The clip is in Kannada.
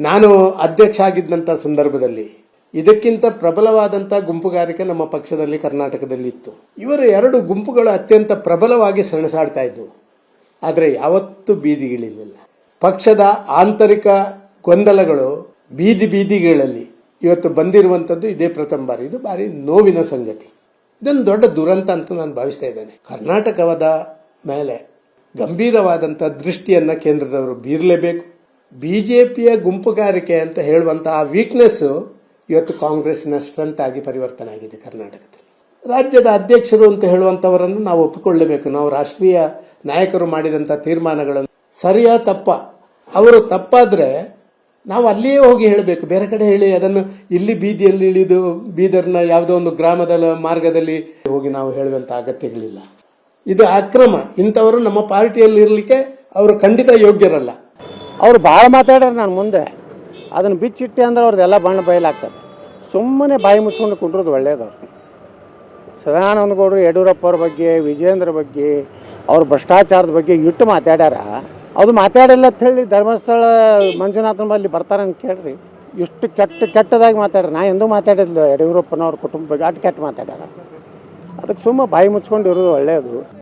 ನಾನು ಅಧ್ಯಕ್ಷ ಆಗಿದ್ದಂಥ ಸಂದರ್ಭದಲ್ಲಿ ಇದಕ್ಕಿಂತ ಪ್ರಬಲವಾದಂಥ ಗುಂಪುಗಾರಿಕೆ ನಮ್ಮ ಪಕ್ಷದಲ್ಲಿ ಕರ್ನಾಟಕದಲ್ಲಿ ಇತ್ತು. ಇವರು ಎರಡು ಗುಂಪುಗಳು ಅತ್ಯಂತ ಪ್ರಬಲವಾಗಿ ಸೆಣಸಾಡ್ತಾ ಇದ್ದವು ಆದರೆ ಯಾವತ್ತೂ ಬೀದಿಗಿಳಿಲಿಲ್ಲ. ಪಕ್ಷದ ಆಂತರಿಕ ಗೊಂದಲಗಳು ಬೀದಿ ಬೀದಿಗಳಲ್ಲಿ ಇವತ್ತು ಬಂದಿರುವಂಥದ್ದು ಇದೇ ಪ್ರಥಮ ಬಾರಿ. ಇದು ಭಾರಿ ನೋವಿನ ಸಂಗತಿ. ಇದೊಂದು ದೊಡ್ಡ ದುರಂತ ಅಂತ ನಾನು ಭಾವಿಸ್ತಾ ಇದ್ದೇನೆ. ಕರ್ನಾಟಕವಾದ ಮೇಲೆ ಗಂಭೀರವಾದಂಥ ದೃಷ್ಟಿಯನ್ನು ಕೇಂದ್ರದವರು ಬೀರಲೇಬೇಕು. ಬಿ ಜೆ ಪಿಯ ಗುಂಪುಗಾರಿಕೆ ಅಂತ ಹೇಳುವಂತಹ ವೀಕ್ನೆಸ್ಸು ಇವತ್ತು ಕಾಂಗ್ರೆಸ್ನ ಸ್ಟ್ರೆಂತ್ ಆಗಿ ಪರಿವರ್ತನೆ ಆಗಿದೆ ಕರ್ನಾಟಕದಲ್ಲಿ. ರಾಜ್ಯದ ಅಧ್ಯಕ್ಷರು ಅಂತ ಹೇಳುವಂಥವರನ್ನು ನಾವು ಒಪ್ಪಿಕೊಳ್ಳಬೇಕು. ನಾವು ರಾಷ್ಟ್ರೀಯ ನಾಯಕರು ಮಾಡಿದಂಥ ತೀರ್ಮಾನಗಳನ್ನು. ಸರಿಯಾ ತಪ್ಪ? ಅವರು ತಪ್ಪಾದ್ರೆ ನಾವು ಅಲ್ಲಿಯೇ ಹೋಗಿ ಹೇಳಬೇಕು. ಬೇರೆ ಕಡೆ ಹೇಳಿ, ಅದನ್ನು ಇಲ್ಲಿ ಬೀದಿಯಲ್ಲಿ ಇಳಿದು ಬೀದರ್ನ ಯಾವುದೋ ಒಂದು ಗ್ರಾಮದ ಮಾರ್ಗದಲ್ಲಿ ಹೋಗಿ ನಾವು ಹೇಳುವಂಥ ಅಗತ್ಯಗಳಿಲ್ಲ. ಇದು ಅಕ್ರಮ. ಇಂಥವರು ನಮ್ಮ ಪಾರ್ಟಿಯಲ್ಲಿ ಇರಲಿಕ್ಕೆ ಅವರು ಖಂಡಿತ ಯೋಗ್ಯರಲ್ಲ. ಅವ್ರು ಭಾಳ ಮಾತಾಡ್ಯಾರ ನಾನು ಮುಂದೆ. ಅದನ್ನು ಬಿಚ್ಚಿಟ್ಟೆ ಅಂದ್ರೆ ಅವ್ರದ್ದೆಲ್ಲ ಬಣ್ಣ ಬಯಲಾಗ್ತದೆ. ಸುಮ್ಮನೆ ಬಾಯಿ ಮುಚ್ಕೊಂಡು ಕುಂಡ್ರದು ಒಳ್ಳೆಯದು ಸದಾನಂದ ಗೌಡರು ಯಡಿಯೂರಪ್ಪ ಅವ್ರ ಬಗ್ಗೆ ವಿಜೇಂದ್ರ ಬಗ್ಗೆ, ಅವ್ರ ಭ್ರಷ್ಟಾಚಾರದ ಬಗ್ಗೆ ಇಟ್ಟು ಮಾತಾಡ್ಯಾರ. ಅದು ಮಾತಾಡಿಲ್ಲ ಅಂತ ಹೇಳಿ ಧರ್ಮಸ್ಥಳ ಮಂಜುನಾಥನ ಬಲ್ಲಿ ಅಂತ ಕೇಳ್ರಿ. ಇಷ್ಟು ಕೆಟ್ಟ ಕೆಟ್ಟದಾಗಿ ಮಾತಾಡ್ರಿ ನಾ ಎಂದೂ ಮಾತಾಡಿದ್ಲು ಯಡಿಯೂರಪ್ಪನವ್ರ ಕುಟುಂಬ ಬಗ್ಗೆ. ಅಷ್ಟು ಕೆಟ್ಟ ಮಾತಾಡ್ಯಾರ. ಅದಕ್ಕೆ ಸುಮ್ಮ ಬಾಯಿ ಮುಚ್ಕೊಂಡು ಇರೋದು ಒಳ್ಳೆಯದು